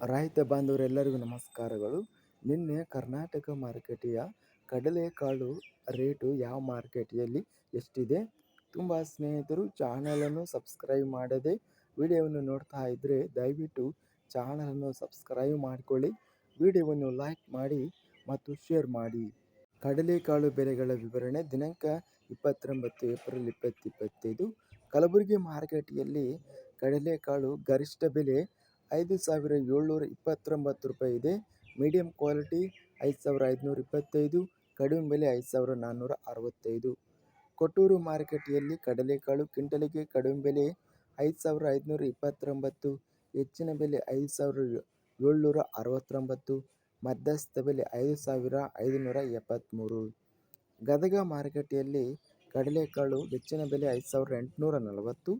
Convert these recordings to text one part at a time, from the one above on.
ರೈತ ಬಾಂಧವರೆಲ್ಲರಿಗೂ ನಮಸ್ಕಾರಗಳು. ನಿನ್ನೆ ಕರ್ನಾಟಕ ಮಾರುಕಟ್ಟೆಯ ಕಡಲೆಕಾಳು ರೇಟು ಯಾವ ಮಾರುಕಟ್ಟೆಯಲ್ಲಿ ಎಷ್ಟಿದೆ? ತುಂಬ ಸ್ನೇಹಿತರು ಚಾನಲನ್ನು ಸಬ್ಸ್ಕ್ರೈಬ್ ಮಾಡದೆ ವಿಡಿಯೋವನ್ನು ನೋಡ್ತಾ ಇದ್ದರೆ ದಯವಿಟ್ಟು ಚಾನಲನ್ನು ಸಬ್ಸ್ಕ್ರೈಬ್ ಮಾಡಿಕೊಳ್ಳಿ. ವಿಡಿಯೋವನ್ನು ಲೈಕ್ ಮಾಡಿ ಮತ್ತು ಶೇರ್ ಮಾಡಿ. ಕಡಲೆಕಾಳು ಬೆಲೆಗಳ ವಿವರಣೆ ದಿನಾಂಕ ಇಪ್ಪತ್ತೊಂಬತ್ತು ಏಪ್ರಿಲ್ ಇಪ್ಪತ್ತಿಪ್ಪತ್ತೈದು ಕಲಬುರಗಿ ಮಾರುಕಟ್ಟೆಯಲ್ಲಿ ಕಡಲೆಕಾಳು ಗರಿಷ್ಠ ಬೆಲೆ ಐದು ಸಾವಿರ ಏಳ್ನೂರ ಇಪ್ಪತ್ತೊಂಬತ್ತು ರೂಪಾಯಿ ಇದೆ. ಮೀಡಿಯಮ್ ಕ್ವಾಲಿಟಿ ಐದು ಸಾವಿರ ಐದುನೂರ ಇಪ್ಪತ್ತೈದು, ಕಡಿಮೆ ಬೆಲೆ ಐದು ಸಾವಿರ ನಾನ್ನೂರ ಅರವತ್ತೈದು. ಕೊಟ್ಟೂರು ಮಾರುಕಟ್ಟೆಯಲ್ಲಿ ಕಡಲೆಕಾಳು ಕ್ವಿಂಟಲಿಗೆ ಕಡಿಮೆ ಬೆಲೆ ಐದು ಸಾವಿರ ಐದುನೂರ ಇಪ್ಪತ್ತೊಂಬತ್ತು, ಹೆಚ್ಚಿನ ಬೆಲೆ ಐದು ಸಾವಿರ ಏಳ್ನೂರ ಅರವತ್ತೊಂಬತ್ತು, ಮಧ್ಯಸ್ಥ ಬೆಲೆ ಐದು ಸಾವಿರ ಐದುನೂರ ಎಪ್ಪತ್ತ್ಮೂರು. ಗದಗ ಮಾರುಕಟ್ಟೆಯಲ್ಲಿ ಕಡಲೆಕಾಳು ಹೆಚ್ಚಿನ ಬೆಲೆ ಐದು ಸಾವಿರ ಎಂಟುನೂರ ನಲವತ್ತು,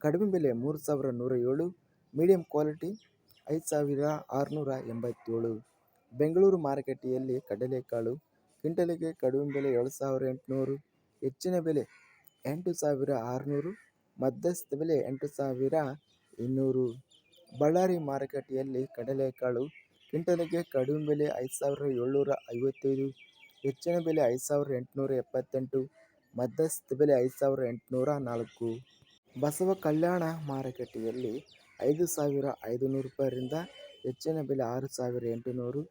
ಕಡಿಮೆ ಬೆಲೆ ಮೂರು ಸಾವಿರ ನೂರ ಏಳು ಮೀಡಿಯಮ್ ಕ್ವಾಲಿಟಿ ಐದು ಸಾವಿರ ಆರುನೂರ ಎಂಬತ್ತೇಳು. ಬೆಂಗಳೂರು ಮಾರುಕಟ್ಟೆಯಲ್ಲಿ ಕಡಲೆಕಾಳು ಕ್ವಿಂಟಲಿಗೆ ಕಡಿಮೆ ಬೆಲೆ ಏಳು ಸಾವಿರ ಎಂಟುನೂರು, ಹೆಚ್ಚಿನ ಬೆಲೆ ಎಂಟು ಸಾವಿರ ಆರುನೂರು, ಮಧ್ಯಸ್ಥ ಬೆಲೆ ಎಂಟು ಸಾವಿರ ಇನ್ನೂರು. ಬಳ್ಳಾರಿ ಮಾರುಕಟ್ಟೆಯಲ್ಲಿ ಕಡಲೆಕಾಳು ಕ್ವಿಂಟಲಿಗೆ ಕಡಿಮೆ ಬೆಲೆ ಐದು ಸಾವಿರ ಏಳ್ನೂರ ಐವತ್ತೈದು, ಹೆಚ್ಚಿನ ಬೆಲೆ ಐದು ಸಾವಿರ ಎಂಟುನೂರ ಎಪ್ಪತ್ತೆಂಟು, ಮಧ್ಯಸ್ಥ ಬೆಲೆ ಐದು ಸಾವಿರ ಎಂಟುನೂರ ನಾಲ್ಕು. ಬಸವ ಕಲ್ಯಾಣ ಮಾರುಕಟ್ಟೆಯಲ್ಲಿ ಐದು ಸಾವಿರ ಐದುನೂರು ರೂಪಾಯಿರಿಂದ ಹೆಚ್ಚಿನ ಬೆಲೆ ಆರು ಸಾವಿರ ಎಂಟುನೂರು,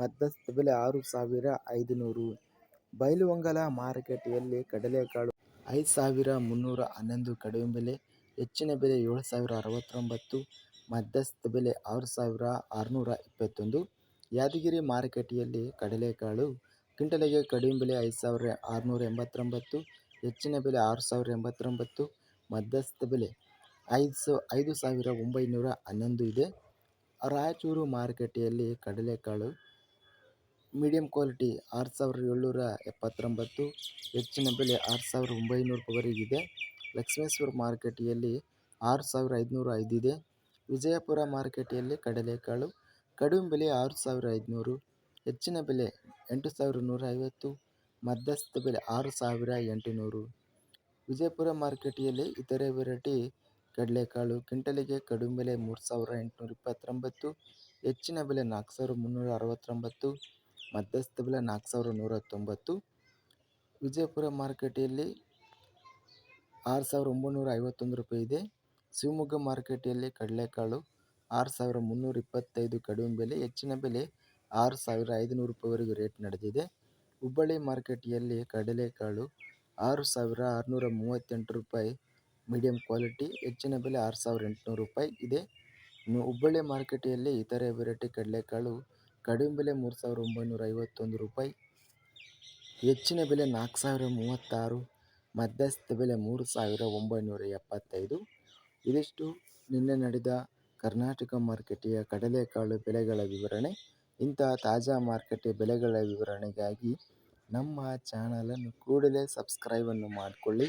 ಮಧ್ಯಸ್ಥ ಬೆಲೆ ಆರು ಸಾವಿರ ಐದುನೂರು. ಬೈಲುವಂಗಲ ಮಾರುಕಟ್ಟೆಯಲ್ಲಿ ಕಡಲೆಕಾಳು ಐದು ಸಾವಿರ ಮುನ್ನೂರ ಹನ್ನೊಂದು ಕಡಿಮೆ ಬೆಲೆ, ಹೆಚ್ಚಿನ ಬೆಲೆ ಏಳು ಸಾವಿರ ಅರವತ್ತೊಂಬತ್ತು, ಮಧ್ಯಸ್ಥ ಬೆಲೆ ಆರು ಸಾವಿರ ಆರುನೂರ ಇಪ್ಪತ್ತೊಂದು. ಯಾದಗಿರಿ ಮಾರುಕಟ್ಟೆಯಲ್ಲಿ ಕಡಲೆಕಾಳು ಕ್ವಿಂಟಲಿಗೆ ಕಡಿಮೆ ಬೆಲೆ ಐದು ಸಾವಿರ ಆರುನೂರ ಎಂಬತ್ತೊಂಬತ್ತು, ಹೆಚ್ಚಿನ ಬೆಲೆ ಆರು ಸಾವಿರ ಎಂಬತ್ತೊಂಬತ್ತು, ಮಧ್ಯಸ್ಥ ಬೆಲೆ ಐದು ಸ, ಐದು ಸಾವಿರ ಒಂಬೈನೂರ ಹನ್ನೊಂದು ಇದೆ. ರಾಯಚೂರು ಮಾರುಕಟ್ಟೆಯಲ್ಲಿ ಕಡಲೆಕಾಳು ಮೀಡಿಯಮ್ ಕ್ವಾಲಿಟಿ ಆರು ಸಾವಿರದ ಏಳ್ನೂರ ಎಪ್ಪತ್ತೊಂಬತ್ತು, ಹೆಚ್ಚಿನ ಬೆಲೆ ಆರು ಸಾವಿರದ ಒಂಬೈನೂರವರೆಗಿದೆ ಲಕ್ಷ್ಮೇಶ್ವರ ಮಾರುಕಟ್ಟೆಯಲ್ಲಿ ಆರು ಸಾವಿರ ಐದುನೂರ ಐದಿದೆ ವಿಜಯಪುರ ಮಾರುಕಟ್ಟೆಯಲ್ಲಿ ಕಡಲೆಕಾಳು ಕಡಿಮೆ ಬೆಲೆ ಆರು ಸಾವಿರ ಐದುನೂರು, ಹೆಚ್ಚಿನ ಬೆಲೆ ಎಂಟು ಸಾವಿರ ನೂರ ಐವತ್ತು, ಮಧ್ಯಸ್ಥ ಬೆಲೆ ಆರು ಸಾವಿರ ಎಂಟುನೂರು. ವಿಜಯಪುರ ಮಾರುಕಟ್ಟೆಯಲ್ಲಿ ಇತರೆ ವೆರೈಟಿ ಕಡಲೆಕಾಳು, ಕ್ವಿಂಟಲಿಗೆ ಕಡಿಮೆ ಬೆಲೆ ಮೂರು ಸಾವಿರ ಎಂಟುನೂರ ಇಪ್ಪತ್ತೊಂಬತ್ತು, ಹೆಚ್ಚಿನ ಬೆಲೆ ನಾಲ್ಕು ಸಾವಿರ ಮುನ್ನೂರ ಅರವತ್ತೊಂಬತ್ತು, ಮಧ್ಯಸ್ಥ ಬೆಲೆ ನಾಲ್ಕು ಸಾವಿರ ನೂರ ತೊಂಬತ್ತು ವಿಜಯಪುರ ಮಾರುಕಟ್ಟೆಯಲ್ಲಿ ಆರು ಸಾವಿರ ಒಂಬೈನೂರ ಐವತ್ತೊಂದು ರೂಪಾಯಿ ಇದೆ. ಶಿವಮೊಗ್ಗ ಮಾರುಕಟ್ಟೆಯಲ್ಲಿ ಕಡಲೆಕಾಳು ಆರು ಸಾವಿರ ಮುನ್ನೂರ ಇಪ್ಪತ್ತೈದು ಕಡಿಮೆ ಬೆಲೆ, ಹೆಚ್ಚಿನ ಬೆಲೆ ಆರು ಸಾವಿರ ಐದುನೂರು ರೂಪಾಯಿವರೆಗೂ ರೇಟ್ ನಡೆದಿದೆ. ಹುಬ್ಬಳ್ಳಿ ಮಾರುಕಟ್ಟೆಯಲ್ಲಿ ಕಡಲೆಕಾಳು ಆರು ಸಾವಿರ ಆರುನೂರ ಮೂವತ್ತೆಂಟು ರೂಪಾಯಿ ಮೀಡಿಯಮ್ ಕ್ವಾಲಿಟಿ, ಹೆಚ್ಚಿನ ಬೆಲೆ ಆರು ಸಾವಿರ ಎಂಟುನೂರು ರೂಪಾಯಿ ಇದೆ. ಇನ್ನು ಹುಬ್ಬಳ್ಳಿ ಮಾರುಕಟ್ಟೆಯಲ್ಲಿ ಇತರೆ ವೆರೈಟಿ ಕಡಲೆಕಾಳು ಕಡಿಮೆ ಬೆಲೆ ಮೂರು ಸಾವಿರ ಒಂಬೈನೂರ ಐವತ್ತೊಂದು ರೂಪಾಯಿ, ಹೆಚ್ಚಿನ ಬೆಲೆ ನಾಲ್ಕು ಸಾವಿರ ಮೂವತ್ತಾರು, ಮಧ್ಯಸ್ಥ ಬೆಲೆ ಮೂರು ಸಾವಿರ ಒಂಬೈನೂರ ಎಪ್ಪತ್ತೈದು ಇದಿಷ್ಟು ನಿನ್ನೆ ನಡೆದ ಕರ್ನಾಟಕ ಮಾರ್ಕೆಟಿಯ ಕಡಲೆಕಾಳು ಬೆಲೆಗಳ ವಿವರಣೆ. ಇಂತಹ ತಾಜಾ ಮಾರುಕಟ್ಟೆ ಬೆಲೆಗಳ ವಿವರಣೆಗಾಗಿ ನಮ್ಮ ಚಾನಲನ್ನು ಕೂಡಲೇ ಸಬ್ಸ್ಕ್ರೈಬನ್ನು ಮಾಡಿಕೊಳ್ಳಿ.